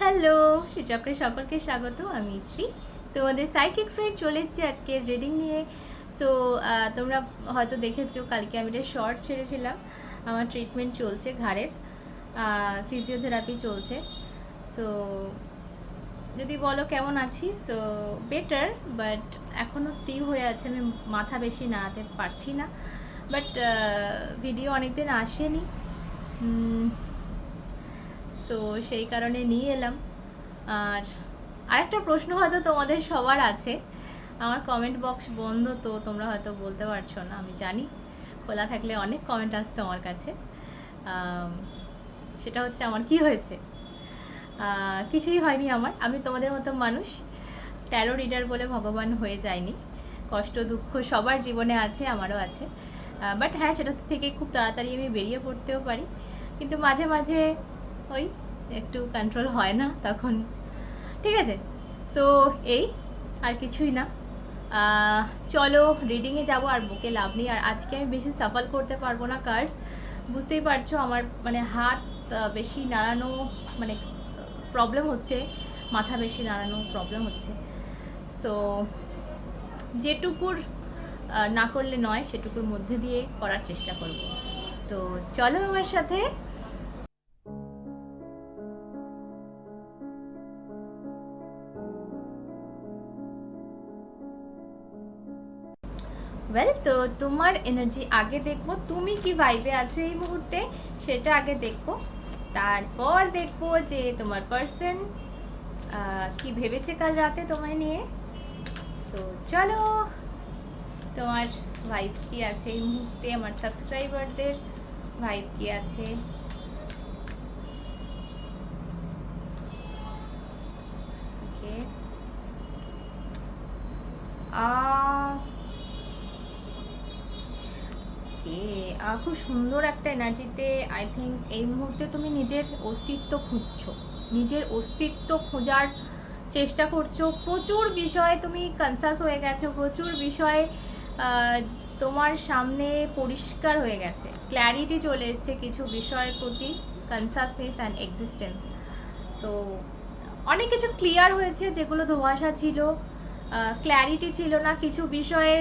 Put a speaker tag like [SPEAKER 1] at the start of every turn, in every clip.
[SPEAKER 1] Hello, শ্রীচক্রে সকলকে স্বাগত, আমি শ্রী। তোমাদের সাইকিক ফ্রেন্ড চলে এসেছি আজকে রিডিং নিয়ে। সো তোমরা হয়তো দেখেছ, কালকে আমি একটা শর্ট ছেড়েছিলাম। আমার ট্রিটমেন্ট চলছে ঘাড়ের ফিজিওথেরাপি চলছে। সো যদি বলো কেমন আছি? সো বেটার বাট এখনও স্টিভ হয়ে আছে, আমি মাথা বেশি নাড়াতে পারছি না। বাট ভিডিও অনেক দিন আসেনি। সো সেই কারণে নিয়ে এলাম। আর আরেকটা প্রশ্ন হয়তো তোমাদের সবার আছে। আমার কমেন্ট বক্স বন্ধ, তো তোমরা হয়তো বলতে পারছ না, আমি জানি। খোলা থাকলে অনেক কমেন্ট আসতো আমার কাছে। সেটা হচ্ছে আমার কি হয়েছে? কিছুই হয়নি আমার। আমি তোমাদের মতো মানুষ। ট্যারো রিডার বলে ভগবান হয়ে যায়নি। কষ্ট, দুঃখ সবার জীবনে আছে, আমারও আছে। বাট হ্যাঁ সেটা থেকে খুব তাড়াতাড়ি আমি বেরিয়ে পড়তেও পারি। কিন্তু মাঝে মাঝে ওই একটু কন্ট্রোল হয় না তখন। ঠিক আছে সো এই আর কিছুই না। চলো রিডিংয়ে যাব আর বুকে লাভ নেই। আর আজকে আমি বেশি সাফল করতে পারব না কার্ডস বুঝতেই পারছ আমার মানে হাত বেশি নাড়ানো মানে প্রবলেম হচ্ছে। মাথা বেশি নাড়ানো প্রবলেম হচ্ছে। সো যেটুকুর না করলে নয়, সেটুকুর মধ্যে দিয়ে করার চেষ্টা করব। তো চলো আমার সাথে। ওয়েল তো তোমার এনার্জি আগে দেখব। তুমি কি ভাইবে আছো এই মুহূর্তে? সেটা আগে দেখব। তারপর দেখব যে তোমার পার্সন কি ভেবেছে কাল রাতে তোমায় নিয়ে। সো চলো। তোমার ভাইব কি আছে এই মুহূর্তে? আমার সাবস্ক্রাইবারদের ভাইব কি আছে? ওকে খুব সুন্দর একটা এনার্জিতে আই থিঙ্ক এই মুহূর্তে তুমি নিজের অস্তিত্ব খুঁজছো। নিজের অস্তিত্ব খোঁজার চেষ্টা করছ। প্রচুর বিষয়ে তুমি কনসাস হয়ে গেছো। প্রচুর বিষয়ে তোমার সামনে পরিষ্কার হয়ে গেছে। ক্ল্যারিটি চলে এসছে কিছু বিষয়ের প্রতি কনসাসনেস অ্যান্ড এক্সিস্টেন্স সো অনেক কিছু ক্লিয়ার হয়েছে যেগুলো ধোঁয়াশা ছিল। ক্ল্যারিটি ছিল না, কিছু বিষয়ে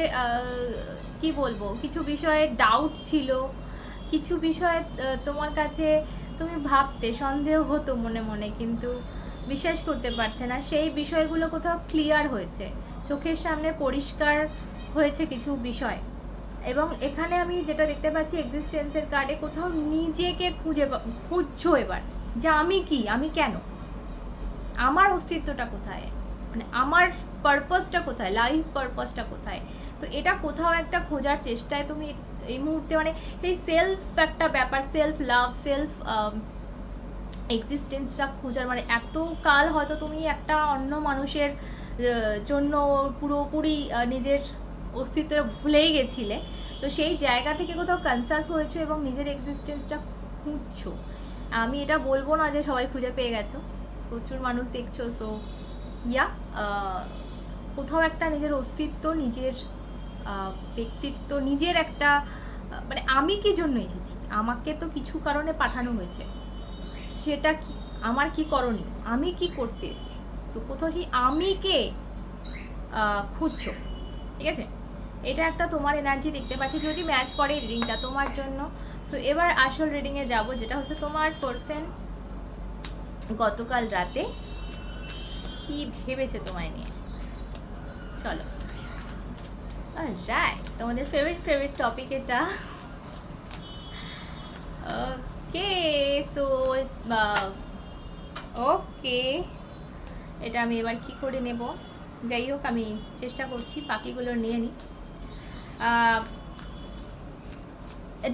[SPEAKER 1] কি বলব, কিছু বিষয়ে ডাউট ছিল, কিছু বিষয়ে তোমার কাছে তুমি ভাবতে সন্দেহ হতো মনে মনে, কিন্তু বিশ্বাস করতে পারতে না। সেই বিষয়গুলো কোথাও ক্লিয়ার হয়েছে, চোখের সামনে পরিষ্কার হয়েছে কিছু বিষয়। এবং এখানে আমি যেটা দেখতে পাচ্ছি এক্সিস্টেন্সের কার্ডে কোথাও নিজেকে খুঁজে খুঁজছো এবার, যে আমি কি, আমি কেন? আমার অস্তিত্বটা কোথায়? মানে আমার পারপাসটা কোথায়? লাইফ পারপাসটা কোথায়? তো এটা কোথাও একটা খোঁজার চেষ্টায় তুমি এই মুহূর্তে মানে সেই সেলফ একটা ব্যাপার সেলফ লাভ সেলফ এক্সিস্টেন্সটা খোঁজার মানে এত কাল হয়তো তুমি একটা অন্য মানুষের জন্য পুরোপুরি নিজের অস্তিত্ব ভুলেই গেছিলে। তো সেই জায়গা থেকে কোথাও কনসাস হয়েছো এবং নিজের এক্সিস্টেন্সটা খুঁজছো? আমি এটা বলব না যে সবাই খুঁজে পেয়ে গেছো। প্রচুর মানুষ দেখছ সো ইয়া কোথাও একটা নিজের অস্তিত্ব, নিজের ব্যক্তিত্ব, নিজের একটা মানে আমি কি জন্য এসেছি? আমাকে তো কিছু কারণে পাঠানো হয়েছে। সেটা কি? আমার কি করণীয়? আমি কি করতে এসেছি? সো কোথাও সেই আমিকে খুঁজছো? ঠিক আছে? এটা একটা তোমার এনার্জি দেখতে পাচ্ছি যদি ম্যাচ করে রিডিংটা তোমার জন্য। সো এবার আসল রিডিংয়ে যাব, যেটা হচ্ছে তোমার পার্সন গতকাল রাতে কি ভেবেছে তোমায় নিয়ে? চলো। রাইট তোমাদের ফেভারিট ফেভারিট টপিক এটা। ওকে সো ওকে এটা আমি এবার কি করে নেব? যাই হোক, আমি চেষ্টা করছি পাখিগুলো নিয়ে নিই।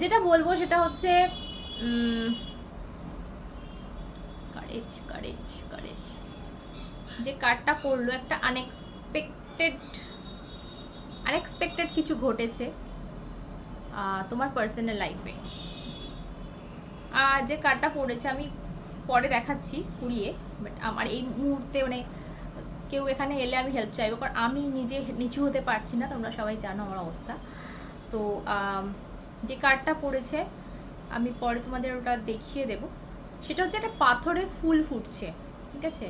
[SPEAKER 1] যেটা বলব সেটা হচ্ছে কারেজ কারেজ কারেজ যে কার্ডটা পড়ল, একটা আনএক্সপেক্টেড আনএক্সপেক্টেড কিছু ঘটেছে তোমার পার্সোনাল লাইফে আর যে কার্ডটা পড়েছে, আমি পরে দেখাচ্ছি কুড়িয়ে বাট আমার এই মুহূর্তে মানে কেউ এখানে এলে আমি হেল্প চাইব, কারণ আমি নিজে নিচু হতে পারছি না, তোমরা সবাই জানো আমার অবস্থা। সো যে কার্ডটা পড়েছে, আমি পরে তোমাদের ওটা দেখিয়ে দেব। সেটা হচ্ছে একটা পাথরে ফুল ফুটছে, ঠিক আছে?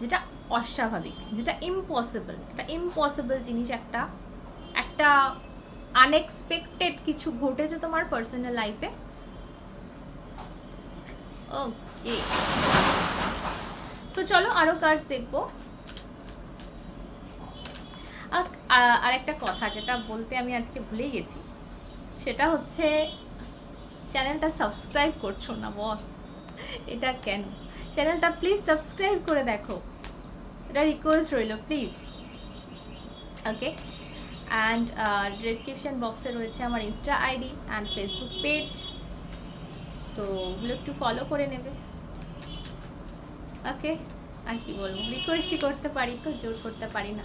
[SPEAKER 1] যেটা অস্বাভাবিক, যেটা ইম্পসিবল একটা ইম্পসিবল জিনিস একটা একটা আনএক্সপেক্টেড কিছু ঘটেছে তোমার পার্সোনাল লাইফে ওকে তো চলো আরও কার্স দেখব। আর- আর একটা কথা যেটা বলতে আমি আজকে ভুলে গেছি। সেটা হচ্ছে চ্যানেলটা সাবস্ক্রাইব করছ না বস এটা কেন? চ্যানেলটা প্লিজ সাবস্ক্রাইব করে দেখো। এটা রিকোয়েস্ট রইল প্লিজ ওকে অ্যান্ড ডিসক্রিপশন বক্সে রয়েছে আমার insta ID and Facebook page so ওগুলো একটু ফলো করে নেবে। ওকে আর কি বলব? রিকোয়েস্টই করতে পারি, তো জোর করতে পারি না।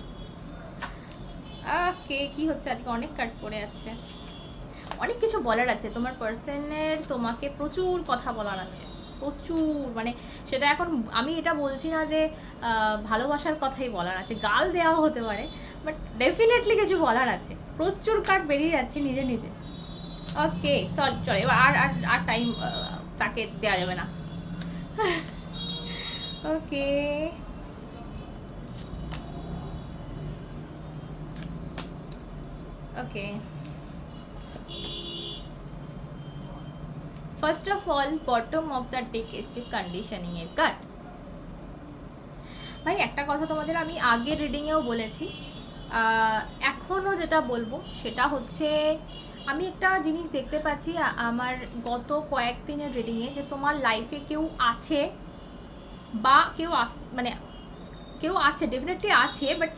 [SPEAKER 1] কে কি হচ্ছে? আজকে অনেক কাট পড়ে যাচ্ছে। অনেক কিছু বলার আছে। তোমার পার্সনের তোমাকে প্রচুর কথা বলার আছে। প্রচুর মানে সেটা এখন আমি এটা বলছি না যে ভালোবাসার কথাই বলার আছে, গাল দেওয়াও হতে পারে বাট ডেফিনেটলি কিছু বলার আছে। প্রচুর কাট বেরিয়ে যাচ্ছে নিজে নিজে। ওকে সরি চলো এবার আর আর আর টাইম তাকে দেওয়া যাবে না। Okay okay first of all bottom of the deck এসছে কন্ডিশনিং এর কার্ড ভাই, একটা কথা তোমাদের আমি আগের রিডিংয়েও বলেছি। এখনও যেটা বলব, সেটা হচ্ছে আমি একটা জিনিস দেখতে পাচ্ছি আমার গত কয়েকদিনের রিডিংয়ে যে তোমার লাইফে কেউ আছে বা কেউ আস মানে কেউ আছে ডেফিনেটলি আছে বাট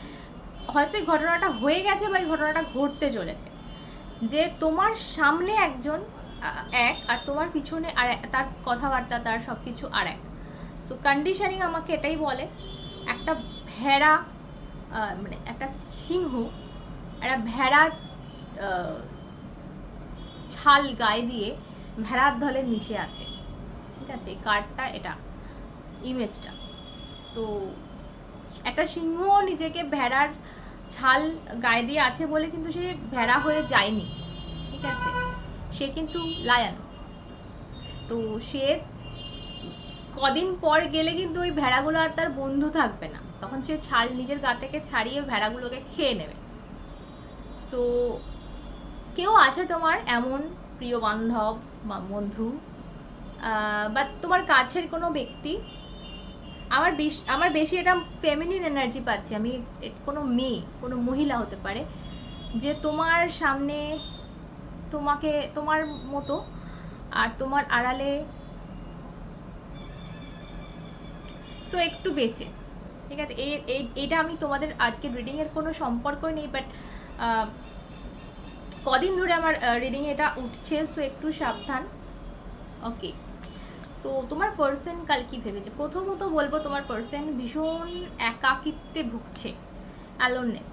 [SPEAKER 1] হয়তো এই ঘটনাটা হয়ে গেছে বা এই ঘটনাটা ঘটতে চলেছে। যে তোমার সামনে একজন এক, আর তোমার পিছনে আর তার কথাবার্তা, তার সব কিছু আর এক। সো কন্ডিশনিং আমাকে এটাই বলে, একটা ভেড়া মানে একটা সিংহ, একটা ভেড়া ছাল গায়ে দিয়ে ভেড়ার দলে মিশে আছে। ঠিক আছে? কার্ডটা এটা ইমেজটা তো একটা সিংহ নিজেকে ভেড়ার ছাল গায়ে দিয়ে আছে বলে কিন্তু সে ভেড়া হয়ে যায়নি। ঠিক আছে? সে কিন্তু লায়ন। তো সে কদিন পর গেলে কিন্তু ওই ভেড়াগুলো আর তার বন্ধু থাকবে না। তখন সে ছাল নিজের গা থেকে ছাড়িয়ে ভেড়াগুলোকে খেয়ে নেবে। সো কেউ আছে তোমার এমন প্রিয় বান্ধব বা বন্ধু? বা তোমার কাছের কোনো ব্যক্তি? আমার বেশ, আমার বেশি এটা ফেমিনিন এনার্জি পাচ্ছি। আমি কোনো মেয়ে, কোনো মহিলা হতে পারে, যে তোমার সামনে তোমাকে, তোমার মতো আর তোমার আড়ালে সো একটু বেঁচে, ঠিক আছে? এই এটা আমি তোমাদের আজকে রিডিংয়ের কোনো সম্পর্কই নেই বাট কদিন ধরে আমার রিডিং এটা উঠছে সো একটু সাবধান। ওকে সো তোমার পার্সন কাল কি ভেবেছে? প্রথমত বলব, তোমার পার্সন ভীষণ একাকিত্বে ভুগছে অ্যালোননেস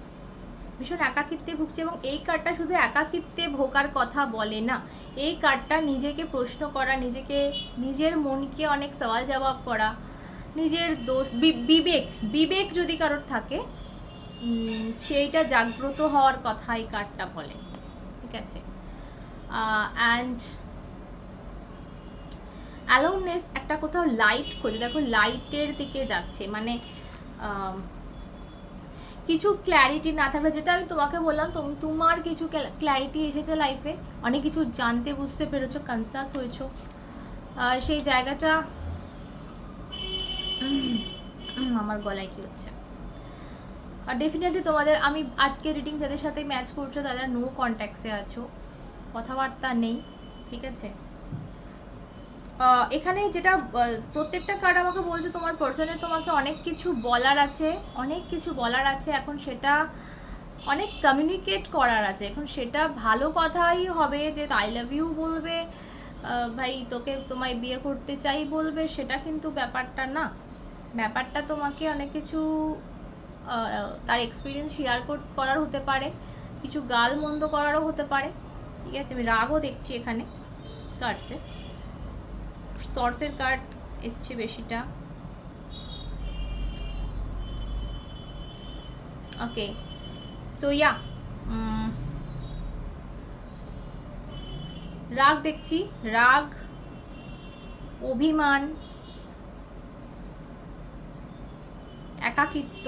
[SPEAKER 1] ভীষণ একাকিত্বে ভুগছে এবং এই কার্ডটা শুধু একাকিত্বে ভোগার কথা বলে না। এই কার্ডটা নিজেকে প্রশ্ন করা, নিজেকে, নিজের মনকে অনেক সওয়াল জবাব করা, নিজের দোষ বিবেক বিবেক যদি কারোর থাকে সেইটা জাগ্রত হওয়ার কথা এই কার্ডটা বলে। ঠিক আছে? অ্যান্ড অ্যালোননেস একটা কোথাও লাইট খোঁজে। দেখো লাইটের দিকে যাচ্ছে। মানে কিছু ক্ল্যারিটি না থাকলে, যেটা আমি তোমাকে বললাম তোম- তোমার কিছু ক্ল্যারিটি এসেছে লাইফে অনেক কিছু জানতে, বুঝতে পেরেছ কনসাস হয়েছো। সেই জায়গাটা আমার গলায় কি হচ্ছে? আর ডেফিনেটলি তোমাদের, আমি আজকে রিডিং যাদের সাথে ম্যাচ করছ তাদের নো কন্ট্যাক্টসে আছো। কথাবার্তা নেই, ঠিক আছে? এখানে যেটা প্রত্যেকটা কার্ড আমাকে বলছে তোমার পার্সনের তোমাকে অনেক কিছু বলার আছে, অনেক কিছু বলার আছে, এখন সেটা অনেক কমিউনিকেট করার আছে। এখন সেটা ভালো কথাই হবে যে আই লাভ ইউ বলবে ভাই তোকে তোমায় বিয়ে করতে চাই বলবে, সেটা কিন্তু ব্যাপারটা না। ব্যাপারটা তোমাকে অনেক কিছু তার এক্সপিরিয়েন্স শেয়ার করার হতে পারে, কিছু গাল মন্দ করারও হতে পারে। ঠিক আছে, আমি রাগও দেখছি এখানে কার্ডসে সর্সের কার্ড এসছে বেশিটা। ওকে সো ইয়া রাগ দেখছি। রাগ অভিমান একাকিত্ব।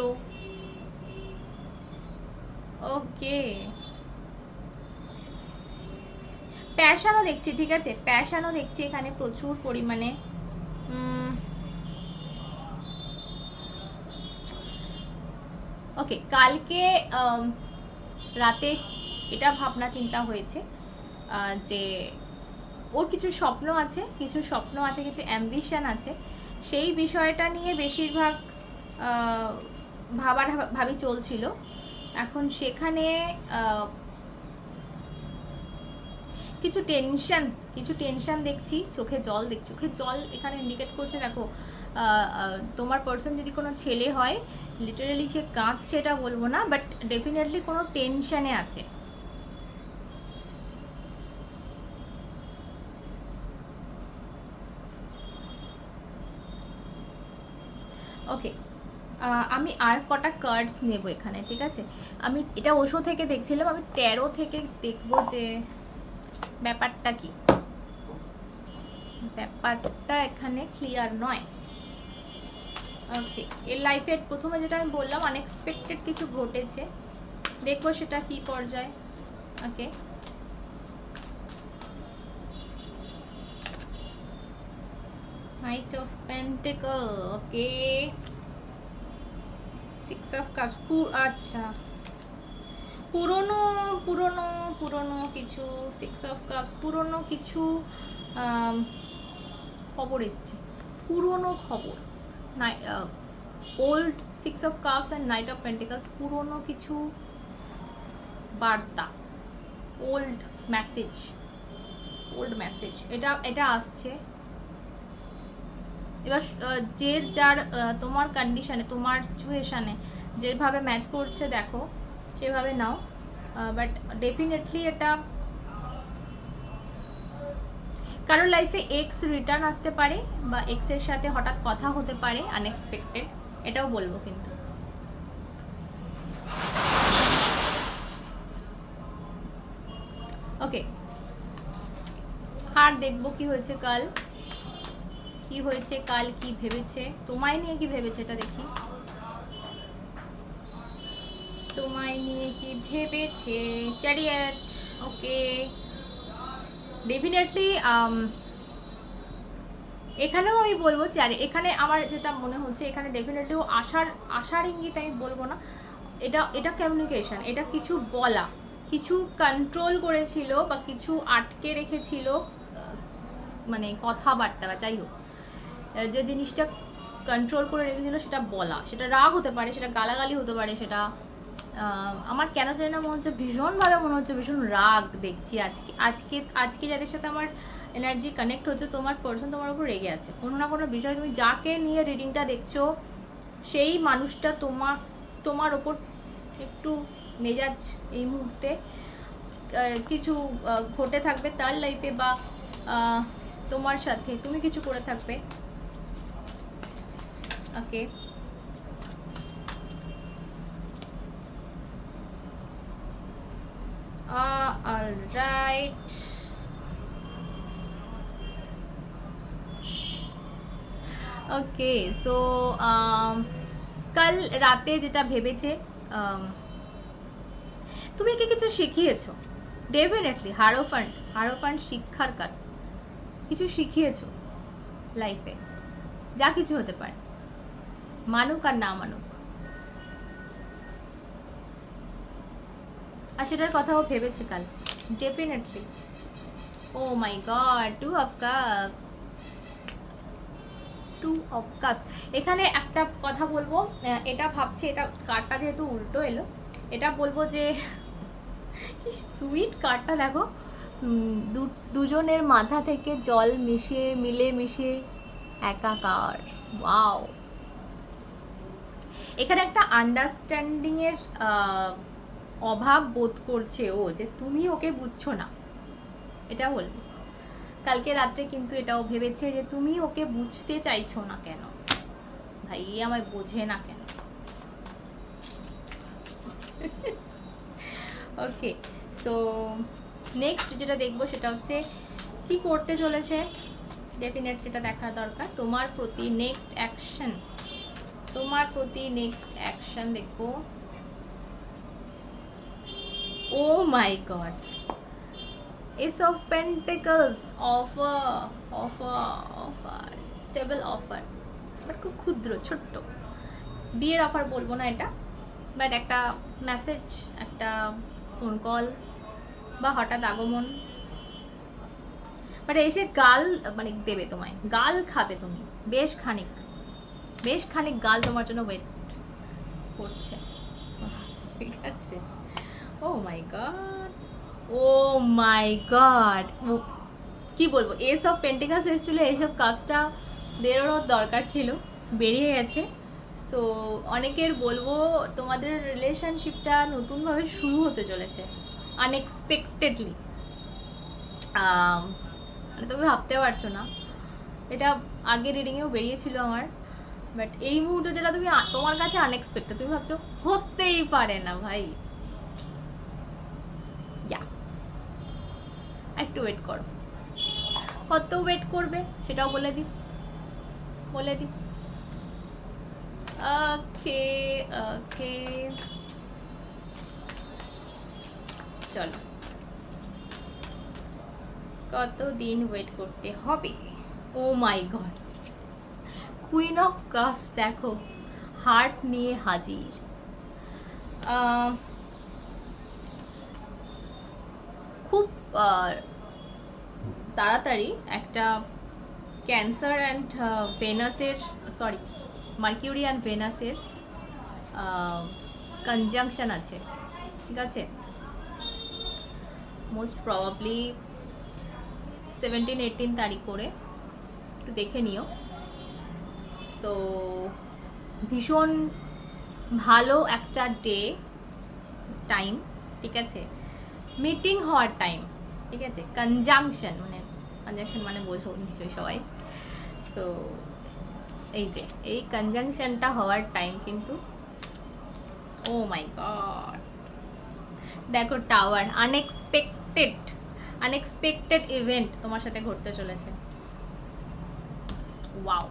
[SPEAKER 1] ওকে প্যাশানও দেখছি, ঠিক আছে? প্যাশানও দেখছি এখানে প্রচুর পরিমাণে। ওকে কালকে রাতে এটা ভাবনা চিন্তা হয়েছে যে ওর কিছু স্বপ্ন আছে, কিছু স্বপ্ন আছে, কিছু অ্যাম্বিশন আছে। সেই বিষয়টা নিয়ে বেশিরভাগ ভাবার ভাবি চলছিল। এখন সেখানে কিছু টেনশন কিছু টেনশন দেখছি, চোখে জল দেখ, চোখে জল এখানে ইন্ডিকেট করছে, দেখো তোমার পার্সন যদি কোনো ছেলে হয় লিটারালি সে কাঁদছে এটা বলব না বাট ডেফিনেটলি কোনো টেনশানে আছে। ওকে আমি আর কটা কার্ডস নেব এখানে, ঠিক আছে? আমি এটা ওশো থেকে দেখছিলাম, আমি ট্যারো থেকে দেখব যে ব্যাপারটা কি? ব্যাপারটা এখানে ক্লিয়ার নয়। ওকে এর লাইফে প্রথমে যেটা আমি বললাম আনএক্সপেক্টেড কিছু ঘটেছে। দেখব সেটা কি পর্যায়ে। Okay knight of pentacle okay six of cups আচ্ছা। পুরনো পুরনো পুরনো কিছু সিক্স অফ কাপস পুরনো কিছু খবর এসছে। পুরনো খবর। Old six of cups and knight of pentacles পুরনো কিছু বার্তা। ওল্ড মেসেজ ওল্ড মেসেজ এটা এটা আসছে। এবার যে যার তোমার কন্ডিশনে তোমার সিচুয়েশানে যেভাবে ম্যাচ করছে, দেখো। সেভাবে নাও। বাট ডেফিনেটলি এটা কারোর লাইফে এক্স রিটার্ন আসতে পারে বা এক্সের সাথে হঠাৎ কথা হতে পারে আনএক্সপেক্টেড এটাও বলব কিন্তু। ওকে আর দেখব কি হয়েছে কাল, কি হয়েছে, কাল কি ভেবেছে, তোমায় নিয়ে কি ভেবেছে এটা দেখি। তোমায় নিয়ে কি ভেবেছে? চ্যারিয়েট ওকে ডেফিনেটলি এখানেও আমি বলব চ্যারি এখানে আমার যেটা মনে হচ্ছে, এখানে ডেফিনেটলি আশার আশার ইঙ্গিত আমি বলব না। এটা এটা কমিউনিকেশন এটা কিছু বলা, কিছু কন্ট্রোল করেছিল বা কিছু আটকে রেখেছিল মানে কথাবার্তা বা যাই হোক যে জিনিসটা কন্ট্রোল করে রেখেছিল সেটা বলা, সেটা রাগ হতে পারে, সেটা গালাগালি হতে পারে, সেটা আমার কেন জানি না মনে হচ্ছে ভীষণভাবে মনে হচ্ছে ভীষণ রাগ দেখছি আজকে আজকে আজকে যাদের সাথে আমার এনার্জি কানেক্ট হচ্ছে, তোমার পার্সন তোমার উপর রেগে আছে। কোনো না কোনো বিষয়, তুমি যাকে নিয়ে রিডিংটা দেখছ, সেই মানুষটা তোমার তোমার ওপর একটু মেজাজ এই মুহূর্তে কিছু ঘটে থাকবে তার লাইফে বা তোমার সাথে। তুমি কিছু করে থাকবে। Okay All right. Okay so কাল রাতে যেটা ভেবেছে um, তুমি একে কিছু শিখিয়েছো। ডেফিনেটলি হারোফান্ড হারোফান্ড শিক্ষার কাজ কিছু শিখিয়েছো লাইফে যা কিছু হতে পারে। মানুক আর না মানুক। আর সেটার কথা ও ভেবেছে কাল। Definitely oh my god two of cups two of cups এখানে একটা কথা বলব এটা ভাবছি এটা কার্ডটা যেহেতু উল্টো এলো এটা বলব যে কি সুইট কার্ডটা দেখো দুজনের মাথা থেকে জল মিশিয়ে মিলে মিশিয়ে একাকার ওয়াও এখানে একটা আন্ডারস্ট্যান্ডিং এর আহ, অভাব বোধ করছে ও যে তুমি ওকে বুঝছ না। এটা বলব। কালকে রাত্রে কিন্তু এটাও ভেবেছে যে তুমি ওকে বুঝতে চাইছো না কেন? ভাই আমায় বোঝে না কেন? ওকে সো নেক্সট যেটা দেখব সেটা হচ্ছে, কি করতে চলেছে? ডেফিনেটলি এটা দেখা দরকার। তোমার প্রতি নেক্সট অ্যাকশন তোমার প্রতি নেক্সট অ্যাকশন দেখো ও my god ace of pentacles offer offer offer stable offer but খুব ক্ষুদ্র, ছোট্ট। বিয়ের অফার বলব না এটা বাট একটা মেসেজ একটা ফোন কল বা হঠাৎ আগমন। বাট এসে গাল মানে দেবে তোমায়। গাল খাবে তুমি। বেশ খানিক। বেশ খানিক গাল তোমার জন্য ওয়েট করছে। ঠিক আছে। ও my god oh my god কি বলব? এসব পেন্টিকাস এসেছিল এইসব কাপসটা বেরোনোর দরকার ছিল, বেরিয়ে গেছে। সো অনেকের বলব তোমাদের রিলেশনশিপটা নতুনভাবে শুরু হতে চলেছে আনএক্সপেক্টেডলি মানে তুমি ভাবতে পারছ না। এটা আগে রিডিংয়েও বেরিয়েছিল আমার। বাট এই মুহূর্তে যেটা তুমি তোমার কাছে আনএক্সপেক্টেড তুমি ভাবছ, হতেই পারে না ভাই যা একটু ওয়েট করো। কত ওয়েট করবে সেটাও বলে দিই। বলে দিই। ওকে ওকে। চলো। কতদিন ওয়েট করতে হবে? ও my god queen of cups দেখো হার্ট নিয়ে হাজির। খুব তাড়াতাড়ি একটা ক্যান্সার অ্যান্ড ভেনাসের, সরি, মার্কিউরি অ্যান্ড ভেনাসের কনজাংশন আছে, ঠিক আছে? মোস্ট প্রবাবলি সেভেন্টিন এইটিন তারিখ করে একটু দেখে নিও। সো ভীষণ ভালো একটা ডে টাইম ঠিক আছে? মিটিং হওয়ার টাইম ঠিক আছে? কনজাংশন মানে কনজাংশন মানে বোঝো নিশ্চয়ই সবাই। সো এই যে, এই কনজাংশনটা হওয়ার টাইম কিন্তু ও মাই গড দেখো টাওয়ার আনএক্সপেক্টেড আনএক্সপেক্টেড ইভেন্ট তোমার সাথে ঘটতে চলেছে। ওয়াও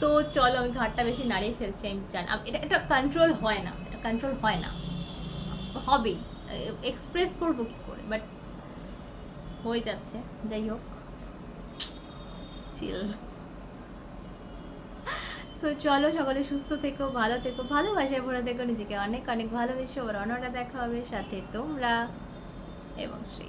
[SPEAKER 1] সো চলো আমি ঘাটটা বেশি নাড়িয়ে ফেলছি, আমি জানি, আম- এটা এটা কন্ট্রোল হয় না, এটা কন্ট্রোল হয় না। হবেই এক্সপ্রেস করব কি? বাট হয়ে যাচ্ছে, যাই হোক। চিল সো চলো সকলে সুস্থ থেকো, ভালো থেকো, ভালোবাসায় ভরে থেকো, নিজেকে অনেক অনেক ভালোবেসে, আবার অন্যটা দেখা হবে সাথে তোমরা এবং শ্রী।